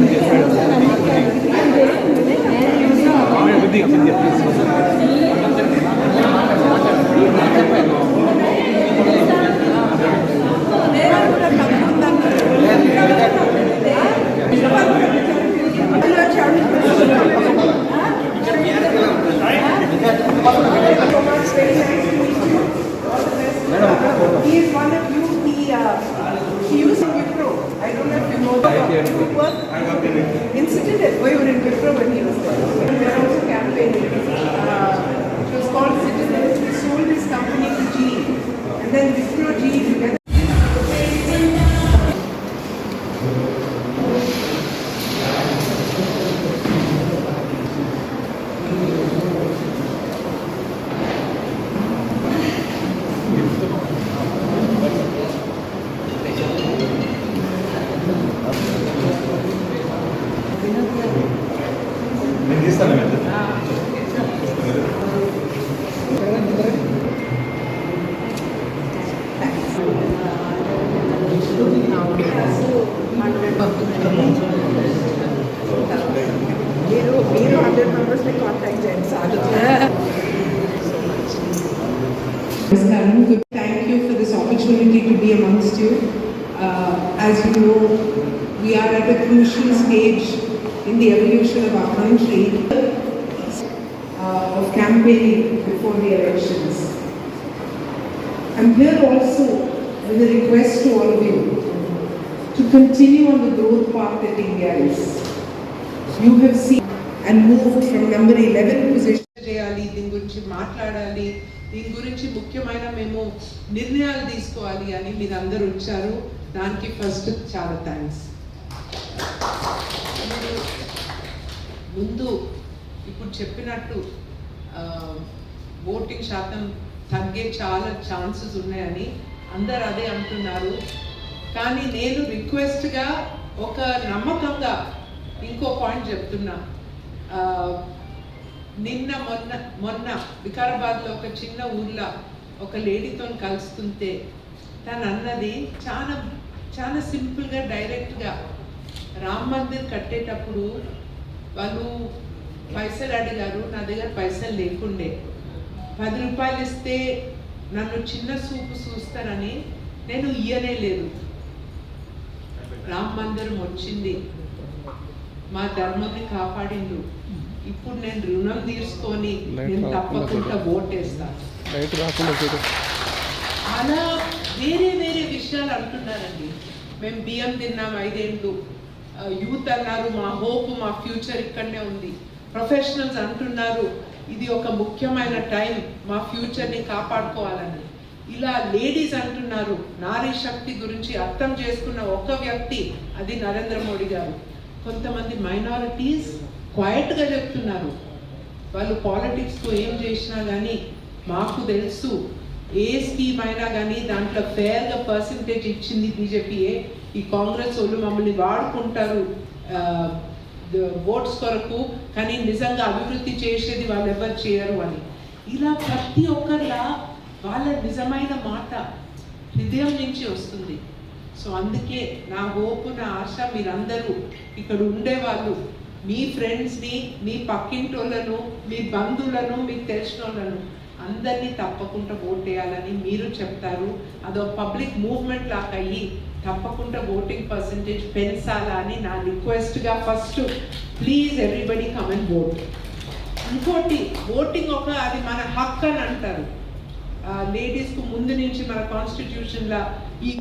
and be afraid of being Vidya, Vidya, please. He is one of you, he, uh, he used to be pro. I don't know if you know the group work. Incident at we were in Wipro when he was there. We were also campaigning. Uh, it was called Citizens. We sold మీరు మీరు hundred మెంబర్స్ని contact చేయండి sir Namaskaram. Good. Thank you for this opportunity to be amongst you. Uh, as you know, we are at a crucial stage in the evolution of our country uh, of campaigning before the elections. I'm here also with a request to all of you to continue on the growth path that India is. You have seen and moved from number 11 position. చేయాలి దీని గురించి మాట్లాడాలి దీని గురించి ముఖ్యమైన మేము నిర్ణయాలు తీసుకోవాలి అని మీరు అందరూ వచ్చారు దానికి ఫస్ట్ చాలా థ్యాంక్స్ ముందు ఇప్పుడు చెప్పినట్టు ఓటింగ్ శాతం తగ్గే చాలా ఛాన్సెస్ ఉన్నాయని అందరు అదే అంటున్నారు కానీ నేను రిక్వెస్ట్గా ఒక నమ్మకంగా ఇంకో పాయింట్ చెప్తున్నా. నిన్న మొన్న మొన్న వికారాబాద్లో ఒక చిన్న ఊర్లో ఒక లేడీతో కలుస్తుంటే తను అన్నది చాలా చాలా సింపుల్గా డైరెక్ట్గా రామ్ మందిర్ కట్టేటప్పుడు వాళ్ళు పైసలు అడిగారు నా దగ్గర పైసలు లేకుండే. పది రూపాయలు ఇస్తే నన్ను చిన్న చూపు చూస్తారని నేను ఇయ్యనే లేదు. రామ్ మందిరం వచ్చింది. మా ధర్మాన్ని కాపాడిండు. ఇప్పుడు నేను రుణం తీసుకొని నేను తప్పకుండా ఓటేస్తాను అలా వేరే వేరే విషయాలు అంటున్నారండి. మేము బియ్యం తిన్నాం ఐదేళ్ళు. యూత్ అన్నారు మా హోప్ మా ఫ్యూచర్ ఇక్కడనే ఉంది. ప్రొఫెషనల్స్ అంటున్నారు ఇది ఒక ముఖ్యమైన టైం మా ఫ్యూచర్ని కాపాడుకోవాలని. ఇలా లేడీస్ అంటున్నారు నారీ శక్తి గురించి అర్థం చేసుకున్న ఒక వ్యక్తి అది నరేంద్ర మోడీ గారు. కొంతమంది మైనారిటీస్ క్వైట్గా చెప్తున్నారు. వాళ్ళు పాలిటిక్స్తో ఏం చేసినా కానీ మాకు తెలుసు ఏ స్కీమ్ అయినా కానీ దాంట్లో ఫేర్గా పర్సంటేజ్ ఇచ్చింది బీజేపీయే. ఈ కాంగ్రెస్ వాళ్ళు మమ్మల్ని వాడుకుంటారు ఓట్స్ కొరకు కానీ నిజంగా అభివృద్ధి చేసేది వాళ్ళు ఎవరు చేయరు అని. ఇలా ప్రతి ఒక్కరిలా వాళ్ళ నిజమైన మాట హృదయం నుంచి వస్తుంది. సో అందుకే నా హోపు నా ఆశ మీరందరూ ఇక్కడ ఉండేవాళ్ళు. మీ ఫ్రెండ్స్ని మీ పక్కింటోళ్ళను మీ బంధువులను మీకు తెలిసిన వాళ్ళను అందరినీ తప్పకుండా ఓట్ వేయాలని మీరు చెప్తారు. అదో పబ్లిక్ మూవ్మెంట్ లాగా అయ్యి తప్పకుండా ఓటింగ్ పర్సంటేజ్ పెంచాలా అని నా రిక్వెస్ట్గా first please everybody come and vote ఇంకోటి ఓటింగ్ ఒక అది మన హక్కు అని అంటారు. లేడీస్కు ముందు నుంచి మన కాన్స్టిట్యూషన్లో ఈ